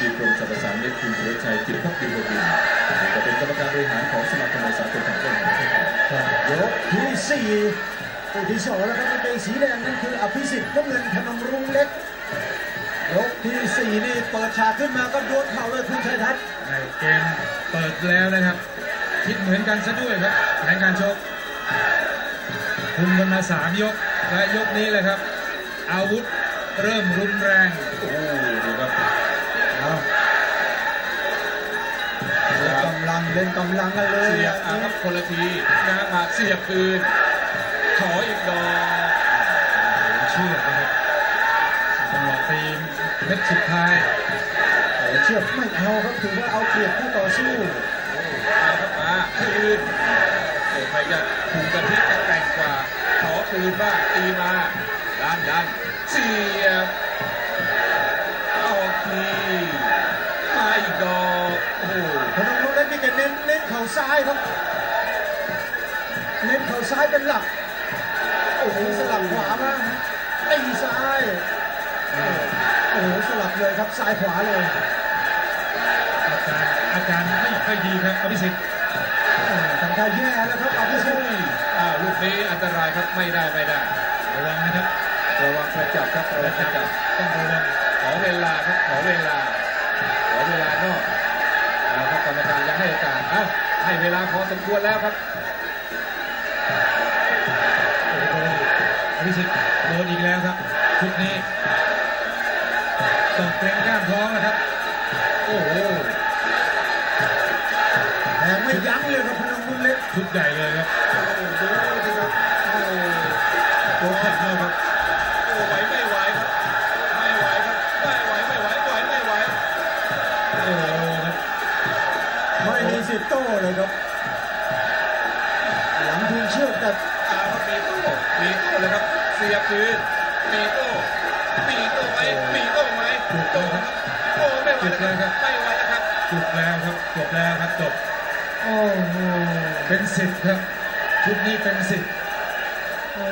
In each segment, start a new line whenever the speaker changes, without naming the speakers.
ดีกรมสรรพสามิตคุณสุรชัยจิตรพักดีบดินทร์จะเป็นกรรมการบริหารของสมาคมสากลทางเล่นแห่งประเทศไทย
ยกที่สี่ผู้ที่สองแล้วครับกางเกงสีแดงนั่นคืออภิสิทธิ์น้ำเงินพนมรุ้งเล็กยกที่สี่นี่เปิดฉากขึ้นมาก็โดนเข่าเลยคุณชัยทัศน์
ในเกมเปิดแล้วนะครับ คิดเหมือนกันซะด้วยครับแผนการชกคุมกันมาสามยกและยกนี้เลยครับ อาวุธเริ่มรุนแรง โอ้โหดูครับ
เล่นกำลังกันเลย
เสียบอะครับคนละทีนะฮะมาเสียบคืนขออีกดอก
เชื่อนะครับจังหวะตีเม็ดสุดท้าย
แต่เชือกไม่เอาครับถือว่าเอาเปรียบผู้ต่อสู้
มาครับมาคืนโอ้ใครจะถูกกะทิจะแต่งกว่าขอคืนบ้างตีมาดันดันเสียบออกทีมาอีกดอกโอ้โห
พนมรุ้งเล็กนี่แก เน้นเน้นเข่าซ้ายครับ เน้นเข่าซ้ายเป็นหลัก โอ้โหสลับขวาบ้างตีซ้าย โอ้โหสลับเลยครับซ้ายขวาเลย
อาการอาการไม่ค่อยดีครับอภิสิทธิ์
ทำท่าแย่แล้วครับอภิสิทธิ์
อ้าวลูกนี้อันตรายครับไม่ได้ไม่ได้
ระวังนะครับ
ระวังกระจับครับระวังกระจับ
ต้องระวัง
ขอเวลาครับขอเวลา แล้วครับ
โอ้โหอภิสิทธิ์โดนอีกแล้วครับชุดนี้ต้องเกรงกล้ามท้องนะครับ โอ้โห
แทงไม่ยั้งเลยครับพนมรุ้งเล็ก
ชุดใหญ่เลยครับ
คื
นมีโต้มีโต้ไหมมีโต้ไหมโต้ครับโอ้ไม่ไหวแล้วครับไม่ไหวแล้วครับ
จบแล้วครับจบแล้วครับจบ
โอ้โห
เป็นสิทธิ์ครับชุดนี้เป็นสิทธิ์
โอ้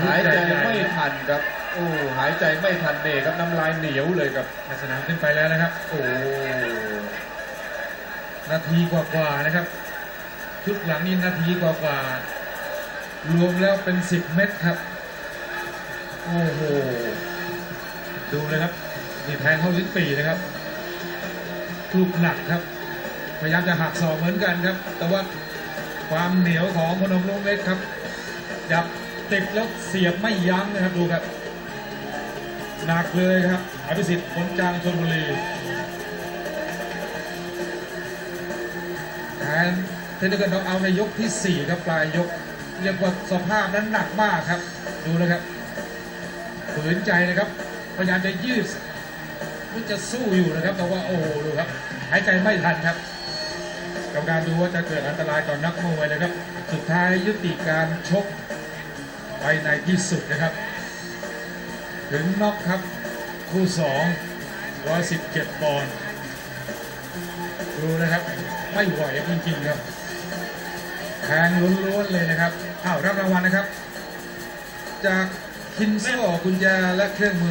หายใจไม่ทันครับ โอ้หายใจไม่ทันเนครับน้ำลายเหนียวเลยครับ
ในสนามขึ้นไปแล้วนะครับ โอ้นาทีกว่าๆนะครับชุดหลังนี้นาทีกว่าๆ รวมแล้วเป็นสิบเม็ดครับ โอ้โห ดูเลยครับนี่แทงเข้าลิ้นปีนะครับลูกหนักครับ พยายามจะหักศอกเหมือนกันครับ แต่ว่าความเหนียวของพนมรุ้งเล็กครับจับติดแล้วเสียบไม่ยั้งนะครับดูครับ หนักเลยครับอภิสิทธิ์ผลจางชลบุรีแทนเทนนิสกันน็อกเอาในยกที่ 4 ครับปลายยก เรียกว่าสภาพนั้นหนักมากครับ ดูนะครับฝืนใจนะครับพยายามจะยืดมันจะสู้อยู่นะครับ แต่ว่าโอ้โหดูครับหายใจไม่ทันครับกรรมการดูว่าจะเกิดอันตรายต่อนักมวยนะครับ สุดท้ายยุติการชกไปในที่สุดนะครับ ถึงน็อกครับคู่สองร้อยสิบเจ็ดปอนด์ดูนะครับ ไม่ไหวจริงๆครับแทงล้วนๆเลยนะครับ อ้าวรับรางวัลนะครับ จากคินโซ่กุญแจและเครื่องมือ